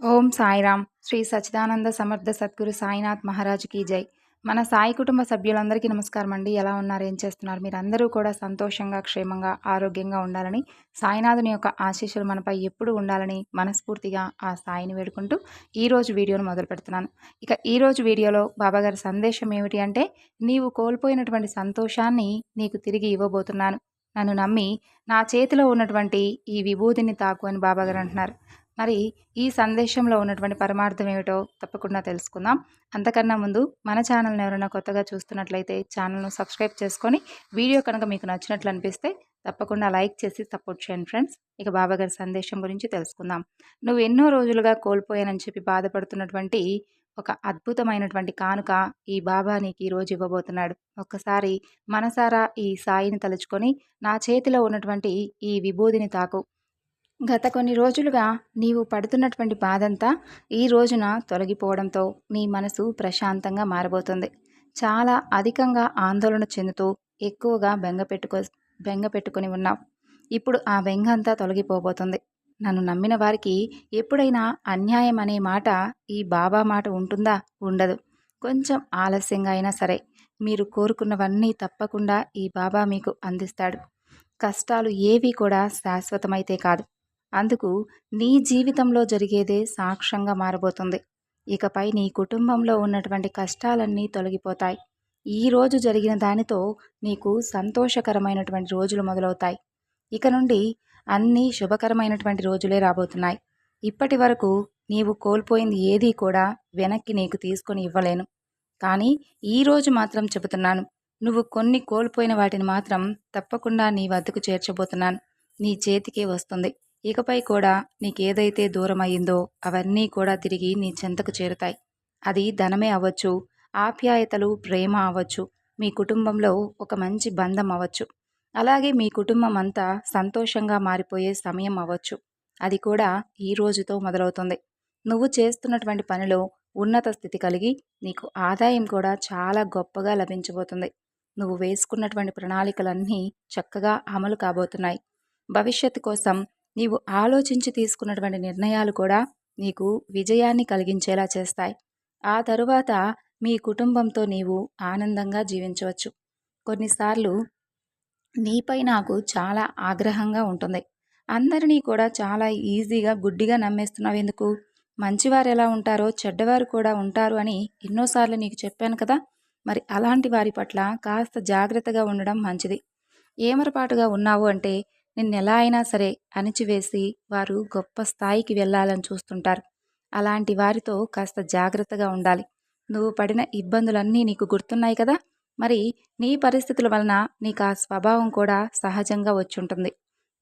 ఓం సాయిరామ్. శ్రీ సచ్చిదానంద సమర్థ సద్గురు సాయినాథ్ మహారాజ్కి జై. మన సాయి కుటుంబ సభ్యులందరికీ నమస్కారం అండి. ఎలా ఉన్నారు? ఏం చేస్తున్నారు? మీరు అందరూ కూడా సంతోషంగా క్షేమంగా ఆరోగ్యంగా ఉండాలని సాయినాథుని యొక్క ఆశీస్సులు మనపై ఎప్పుడు ఉండాలని మనస్ఫూర్తిగా ఆ సాయిని వేడుకుంటూ ఈరోజు వీడియోను మొదలు పెడుతున్నాను. ఇక ఈరోజు వీడియోలో బాబాగారి సందేశం ఏమిటి అంటే నీవు కోల్పోయినటువంటి సంతోషాన్ని నీకు తిరిగి ఇవ్వబోతున్నాను. నన్ను నమ్మి నా చేతిలో ఉన్నటువంటి ఈ విభూతిని తాకు అని బాబాగారు అంటున్నారు. మరి ఈ సందేశంలో ఉన్నటువంటి పరమార్థం ఏమిటో తప్పకుండా తెలుసుకుందాం. అంతకన్నా ముందు మన ఛానల్ని ఎవరైనా కొత్తగా చూస్తున్నట్లయితే ఛానల్ను సబ్స్క్రైబ్ చేసుకొని వీడియో కనుక మీకు నచ్చినట్లు అనిపిస్తే తప్పకుండా లైక్ చేసి సపోర్ట్ చేయండి ఫ్రెండ్స్. ఇక బాబాగారి సందేశం గురించి తెలుసుకుందాం. నువ్వు ఎన్నో రోజులుగా కోల్పోయానని చెప్పి బాధపడుతున్నటువంటి ఒక అద్భుతమైనటువంటి కానుక ఈ బాబా నీకు ఈరోజు ఇవ్వబోతున్నాడు. ఒక్కసారి మనసారా ఈ సాయిని తలుచుకొని నా చేతిలో ఉన్నటువంటి ఈ విభూదిని తాకు. గత కొన్ని రోజులుగా నీవు పడుతున్నటువంటి బాధంతా ఈ రోజున తొలగిపోవడంతో నీ మనసు ప్రశాంతంగా మారబోతుంది. చాలా అధికంగా ఆందోళన చెందుతూ ఎక్కువగా బెంగ పెట్టుకో బెంగ పెట్టుకుని ఉన్నావు. ఇప్పుడు ఆ బెంగ అంతా తొలగిపోబోతుంది. నన్ను నమ్మిన వారికి ఎప్పుడైనా అన్యాయం అనే మాట ఈ బాబా మాట ఉంటుందా? ఉండదు. కొంచెం ఆలస్యంగా అయినా సరే మీరు కోరుకున్నవన్నీ తప్పకుండా ఈ బాబా మీకు అందిస్తాడు. కష్టాలు ఏవి కూడా శాశ్వతమైతే కాదు. అందుకు నీ జీవితంలో జరిగేదే సాక్ష్యంగా మారబోతుంది. ఇకపై నీ కుటుంబంలో ఉన్నటువంటి కష్టాలన్నీ తొలగిపోతాయి. ఈ రోజు జరిగిన దానితో నీకు సంతోషకరమైనటువంటి రోజులు మొదలవుతాయి. ఇక నుండి అన్నీ శుభకరమైనటువంటి రోజులే రాబోతున్నాయి. ఇప్పటి వరకు నీవు కోల్పోయింది ఏదీ కూడా వెనక్కి నీకు తీసుకొని ఇవ్వలేను. కానీ ఈరోజు మాత్రం చెబుతున్నాను. నువ్వు కొన్ని కోల్పోయిన వాటిని మాత్రం తప్పకుండా నీ వద్దకు చేర్చబోతున్నాను. నీ చేతికే వస్తుంది. ఇకపై కూడా నీకేదైతే దూరమయ్యిందో అవన్నీ కూడా తిరిగి నీ చెంతకు చేరుతాయి. అది ధనమే అవ్వచ్చు ఆప్యాయతలు ప్రేమ అవ్వచ్చు మీ కుటుంబంలో ఒక మంచి బంధం అవ్వచ్చు. అలాగే మీ కుటుంబం అంతా సంతోషంగా మారిపోయే సమయం అవ్వచ్చు. అది కూడా ఈ రోజుతో మొదలవుతుంది. నువ్వు చేస్తున్నటువంటి పనిలో ఉన్నత స్థితి కలిగి నీకు ఆదాయం కూడా చాలా గొప్పగా లభించబోతుంది. నువ్వు వేసుకున్నటువంటి ప్రణాళికలన్నీ చక్కగా అమలు కాబోతున్నాయి. భవిష్యత్తు కోసం నీవు ఆలోచించి తీసుకున్నటువంటి నిర్ణయాలు కూడా నీకు విజయాన్ని కలిగించేలా చేస్తాయి. ఆ తరువాత మీ కుటుంబంతో నీవు ఆనందంగా జీవించవచ్చు. కొన్నిసార్లు నీపై నాకు చాలా ఆగ్రహంగా ఉంటుంది. అందరినీ కూడా చాలా ఈజీగా గుడ్డిగా నమ్మేస్తున్నావు ఎందుకు? మంచివారు ఎలా ఉంటారో చెడ్డవారు కూడా ఉంటారు అని ఎన్నోసార్లు నీకు చెప్పాను కదా! మరి అలాంటి వారి పట్ల కాస్త జాగ్రత్తగా ఉండడం మంచిది. ఏమరపాటుగా ఉన్నావు అంటే నిన్నెలా అయినా సరే అణిచివేసి వారు గొప్ప స్థాయికి వెళ్ళాలని చూస్తుంటారు. అలాంటి వారితో కాస్త జాగ్రత్తగా ఉండాలి. నువ్వు పడిన ఇబ్బందులన్నీ నీకు గుర్తున్నాయి కదా? మరి నీ పరిస్థితుల వలన నీకు ఆ స్వభావం కూడా సహజంగా వచ్చుంటుంది.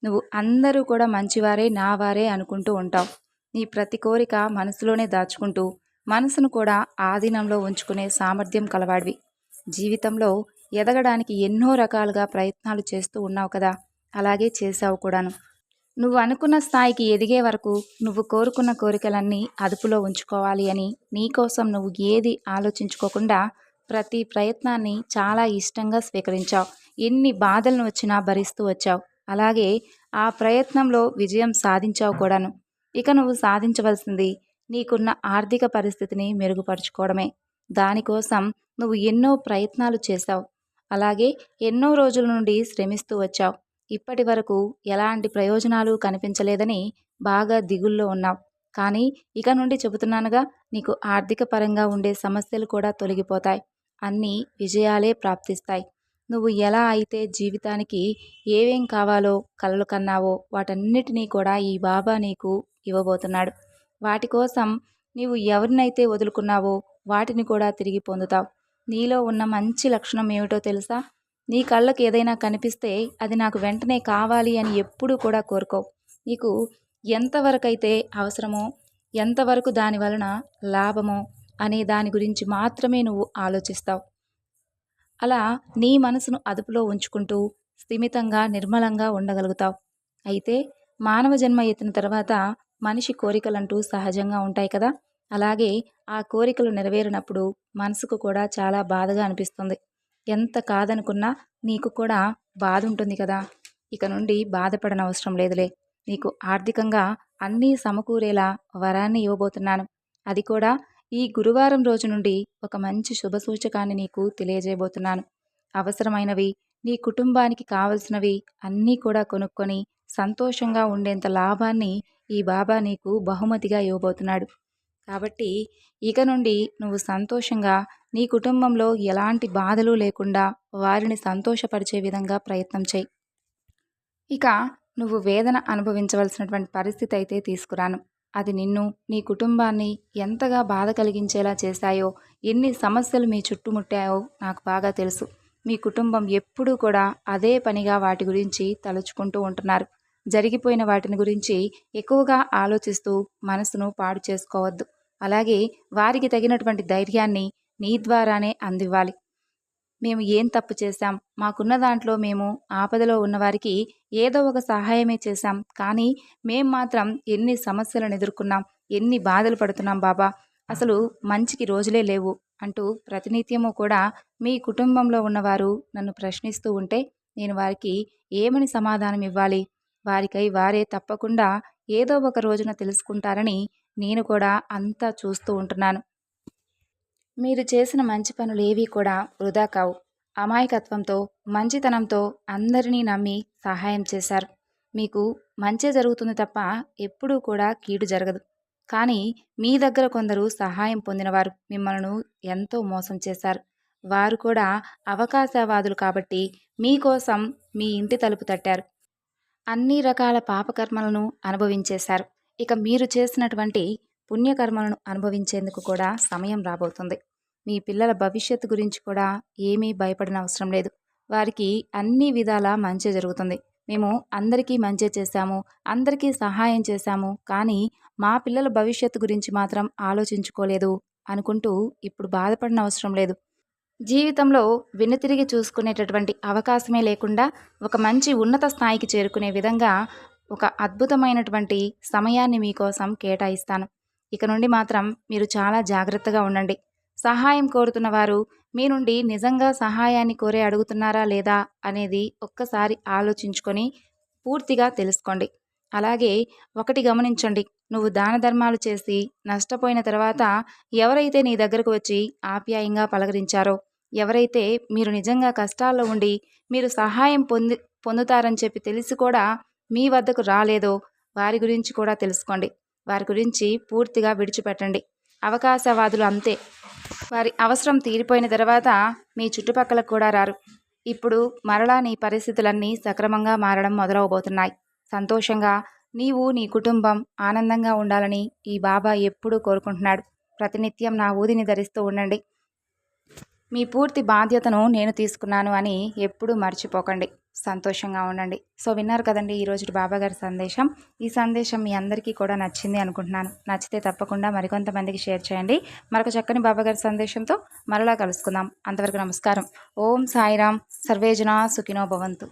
నువ్వు అందరూ కూడా మంచివారే నా వారే అనుకుంటూ ఉంటావు. నీ ప్రతి కోరిక మనసులోనే దాచుకుంటూ మనసును కూడా ఆధీనంలో ఉంచుకునే సామర్థ్యం కలవాడివి. జీవితంలో ఎదగడానికి ఎన్నో రకాలుగా ప్రయత్నాలు చేస్తూ ఉన్నావు కదా? అలాగే చేశావు కూడాను. నువ్వు అనుకున్న స్థాయికి ఎదిగే వరకు నువ్వు కోరుకున్న కోరికలన్నీ అదుపులో ఉంచుకోవాలి అని నీకోసం నువ్వు ఏది ఆలోచించుకోకుండా ప్రతి ప్రయత్నాన్ని చాలా ఇష్టంగా స్వీకరించావు. ఎన్ని బాధలను వచ్చినా భరిస్తూ వచ్చావు. అలాగే ఆ ప్రయత్నంలో విజయం సాధించావు కూడాను. ఇక నువ్వు సాధించవలసింది నీకున్న ఆర్థిక పరిస్థితిని మెరుగుపరుచుకోవడమే. దానికోసం నువ్వు ఎన్నో ప్రయత్నాలు చేశావు. అలాగే ఎన్నో రోజుల నుండి శ్రమిస్తూ వచ్చావు. ఇప్పటి వరకు ఎలాంటి ప్రయోజనాలు కనిపించలేదని బాగా దిగుల్లో ఉన్నావు. కానీ ఇక నుండి చెబుతున్నానుగా నీకు ఆర్థిక పరంగా ఉండే సమస్యలు కూడా తొలగిపోతాయి. అన్నీ విజయాలే ప్రాప్తిస్తాయి. నువ్వు ఎలా అయితే జీవితానికి ఏవేం కావాలో కలలు కన్నావో వాటన్నిటినీ కూడా ఈ బాబా నీకు ఇవ్వబోతున్నాడు. వాటి కోసం నీవు ఎవరినైతే వదులుకున్నావో వాటిని కూడా తిరిగి పొందుతావు. నీలో ఉన్న మంచి లక్షణం ఏమిటో తెలుసా? నీ కళ్ళకు ఏదైనా కనిపిస్తే అది నాకు వెంటనే కావాలి అని ఎప్పుడూ కూడా కోరుకోవు. నీకు ఎంతవరకు అయితే అవసరమో ఎంతవరకు దాని వలన లాభమో అనే దాని గురించి మాత్రమే నువ్వు ఆలోచిస్తావు. అలా నీ మనసును అదుపులో ఉంచుకుంటూ స్థిమితంగా నిర్మలంగా ఉండగలుగుతావు. అయితే మానవ జన్మ ఎత్తిన తర్వాత మనిషి కోరికలంటూ సహజంగా ఉంటాయి కదా? అలాగే ఆ కోరికలు నెరవేరినప్పుడు మనసుకు కూడా చాలా బాధగా అనిపిస్తుంది. ఎంత కాదనుకున్నా నీకు కూడా బాధ ఉంటుంది కదా. ఇక నుండి బాధపడనవసరం లేదులే. నీకు ఆర్థికంగా అన్నీ సమకూరేలా వరాన్ని ఇవ్వబోతున్నాను. అది కూడా ఈ గురువారం రోజు నుండి ఒక మంచి శుభ సూచకాన్ని నీకు తెలియజేయబోతున్నాను. అవసరమైనవి నీ కుటుంబానికి కావలసినవి అన్నీ కూడా కొనుక్కొని సంతోషంగా ఉండేంత లాభాన్ని ఈ బాబా నీకు బహుమతిగా ఇవ్వబోతున్నాడు. కాబట్టి ఇక నుండి నువ్వు సంతోషంగా నీ కుటుంబంలో ఎలాంటి బాధలు లేకుండా వారిని సంతోషపరిచే విధంగా ప్రయత్నం చేయి. ఇక నువ్వు వేదన అనుభవించవలసినటువంటి పరిస్థితి అయితే తీసుకురాను. అది నిన్ను నీ కుటుంబాన్ని ఎంతగా బాధ కలిగించేలా చేశాయో ఎన్ని సమస్యలు మీ చుట్టుముట్టాయో నాకు బాగా తెలుసు. మీ కుటుంబం ఎప్పుడూ కూడా అదే పనిగా వాటి గురించి తలుచుకుంటూ ఉంటున్నారు. జరిగిపోయిన వాటిని గురించి ఎక్కువగా ఆలోచిస్తూ మనసును పాడు చేసుకోవద్దు. అలాగే వారికి తగినటువంటి ధైర్యాన్ని నీ ద్వారానే అందివ్వాలి. మేము ఏం తప్పు చేశాం? మాకున్న దాంట్లో మేము ఆపదలో ఉన్నవారికి ఏదో ఒక సహాయమే చేశాం. కానీ మేం మాత్రం ఎన్ని సమస్యలను ఎదుర్కొన్నాం ఎన్ని బాధలు పడుతున్నాం బాబా. అసలు మంచికి రోజులే లేవు అంటూ ప్రతినిత్యము కూడా మీ కుటుంబంలో ఉన్నవారు నన్ను ప్రశ్నిస్తూ ఉంటే నేను వారికి ఏమని సమాధానం ఇవ్వాలి? వారికై వారే తప్పకుండా ఏదో ఒక రోజున తెలుసుకుంటారని నేను కూడా అంతా చూస్తూ ఉంటున్నాను. మీరు చేసిన మంచి పనులు ఏవీ కూడా వృధా కావు. అమాయకత్వంతో మంచితనంతో అందరినీ నమ్మి సహాయం చేశారు. మీకు మంచి జరుగుతుంది తప్ప ఎప్పుడూ కూడా కీడు జరగదు. కానీ మీ దగ్గర కొందరు సహాయం పొందినవారు మిమ్మల్ని ఎంతో మోసం చేశారు. వారు కూడా అవకాశవాదులు కాబట్టి మీకోసం మీ ఇంటి తలుపు తట్టారు. అన్ని రకాల పాపకర్మలను అనుభవించేశారు. ఇక మీరు చేసినటువంటి పుణ్యకర్మలను అనుభవించేందుకు కూడా సమయం రాబోతుంది. మీ పిల్లల భవిష్యత్తు గురించి కూడా ఏమీ భయపడిన అవసరం లేదు. వారికి అన్ని విధాల మంచి జరుగుతుంది. మేము అందరికీ మంచి చేశాము అందరికీ సహాయం చేశాము కానీ మా పిల్లల భవిష్యత్తు గురించి మాత్రం ఆలోచించుకోలేదు అనుకుంటూ ఇప్పుడు బాధపడిన అవసరం లేదు. జీవితంలో వెనుతిరిగి చూసుకునేటటువంటి అవకాశమే లేకుండా ఒక మంచి ఉన్నత స్థాయికి చేరుకునే విధంగా ఒక అద్భుతమైనటువంటి సమయాన్ని మీకోసం కేటాయిస్తాను. ఇక నుండి మాత్రం మీరు చాలా జాగ్రత్తగా ఉండండి. సహాయం కోరుతున్న వారు మీ నుండి నిజంగా సహాయాన్ని కోరే అడుగుతున్నారా లేదా అనేది ఒక్కసారి ఆలోచించుకొని పూర్తిగా తెలుసుకోండి. అలాగే ఒకటి గమనించండి. నువ్వు దాన ధర్మాలు చేసి నష్టపోయిన తర్వాత ఎవరైతే నీ దగ్గరకు వచ్చి ఆప్యాయంగా పలకరించారో ఎవరైతే మీరు నిజంగా కష్టాల్లో ఉండి మీరు సహాయం పొంది పొందుతారని చెప్పి తెలిసి కూడా మీ వద్దకు రాలేదో వారి గురించి కూడా తెలుసుకోండి. వారి గురించి పూర్తిగా విడిచిపెట్టండి. అవకాశవాదులు అంతే. వారి అవసరం తీరిపోయిన తర్వాత మీ చుట్టుపక్కల కూడా రారు. ఇప్పుడు మరలా నీ పరిస్థితులన్నీ సక్రమంగా మారడం మొదలవబోతున్నాయి. సంతోషంగా నీవు నీ కుటుంబం ఆనందంగా ఉండాలని ఈ బాబా ఎప్పుడూ కోరుకుంటున్నాడు. ప్రతినిత్యం నా ఊదిని ధరిస్తూ ఉండండి. మీ పూర్తి బాధ్యతను నేను తీసుకున్నాను అని ఎప్పుడూ మర్చిపోకండి. సంతోషంగా ఉండండి. సో విన్నారు కదండి ఈరోజు బాబాగారి సందేశం. ఈ సందేశం మీ అందరికీ కూడా నచ్చింది అనుకుంటున్నాను. నచ్చితే తప్పకుండా మరికొంతమందికి షేర్ చేయండి. మరొక చక్కని బాబాగారి సందేశంతో మరలా కలుసుకుందాం. అంతవరకు నమస్కారం. ఓం సాయిరామ్ సర్వేజన సుఖినో భవంతు.